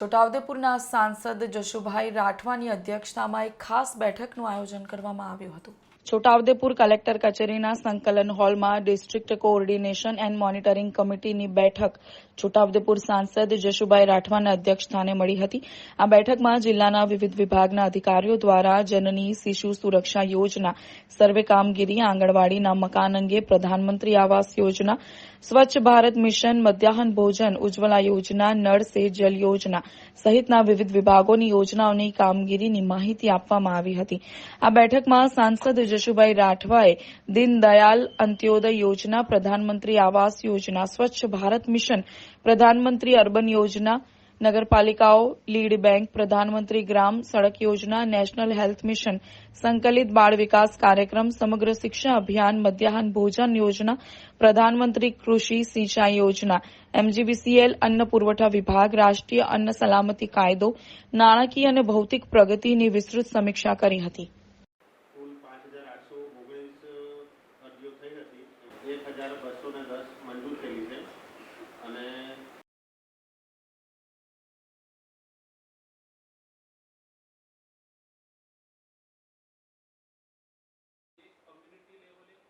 છોટાઉદેપુરના સાંસદ જશુભાઈ રાઠવાની અધ્યક્ષતામાં એક ખાસ બેઠકનું આયોજન કરવામાં આવ્યું હતું. છોટાઉદેપુર કલેક્ટર કચેરીના સંકલન હોલમાં ડિસ્ટ્રિક્ટ કોઓર્ડિનેશન એન્ડ મોનિટરિંગ કમિટીની બેઠક છોટાઉદેપુર સાંસદ જશુભાઈ રાઠવાના અધ્યક્ષસ્થાને મળી હતી. આ બેઠકમાં જિલ્લાના વિવિધ વિભાગના અધિકારીઓ દ્વારા જનની શિશુ સુરક્ષા યોજના, સર્વે કામગીરી, આંગણવાડીના મકાન અંગે પ્રધાનમંત્રી આવાસ યોજના, સ્વચ્છ ભારત મિશન, મધ્યાહન ભોજન ઉજ્જવલા યોજના, નળ સે જલ યોજના સહિતના વિવિધ વિભાગોની યોજનાઓની કામગીરીની માહિતી આપવામાં આવી હતી. આ બેઠકમાં સાંસદ જશુભાઈ રાઠવાએ દીનદયાલ અંત્યોદય યોજના, પ્રધાનમંત્રી આવાસ યોજના, સ્વચ્છ ભારત મિશન, પ્રધાનમંત્રી અર્બન યોજના નગરપાલિકાઓ, લીડ બેંક, પ્રધાનમંત્રી ગ્રામ, સડક યોજના, નેશનલ હેલ્થ મિશન, સંકલિત બાળ વિકાસ કાર્યક્રમ, સમગ્ર શિક્ષા અભિયાન, મધ્યાહન ભોજન યોજના, પ્રધાનમંત્રી કૃષિ સિંચાઈ યોજના, એમજીબીસીએલ અન્ન પુરવઠા વિભાગ, રાષ્ટ્રીય અન્ન સલામતી કાયદો, નાણાકીય અને ભૌતિક પ્રગતિની વિસ્તૃત સમીક્ષા કરી હતી. એક હજાર બસો ને દસ મંજૂર થયેલી છે.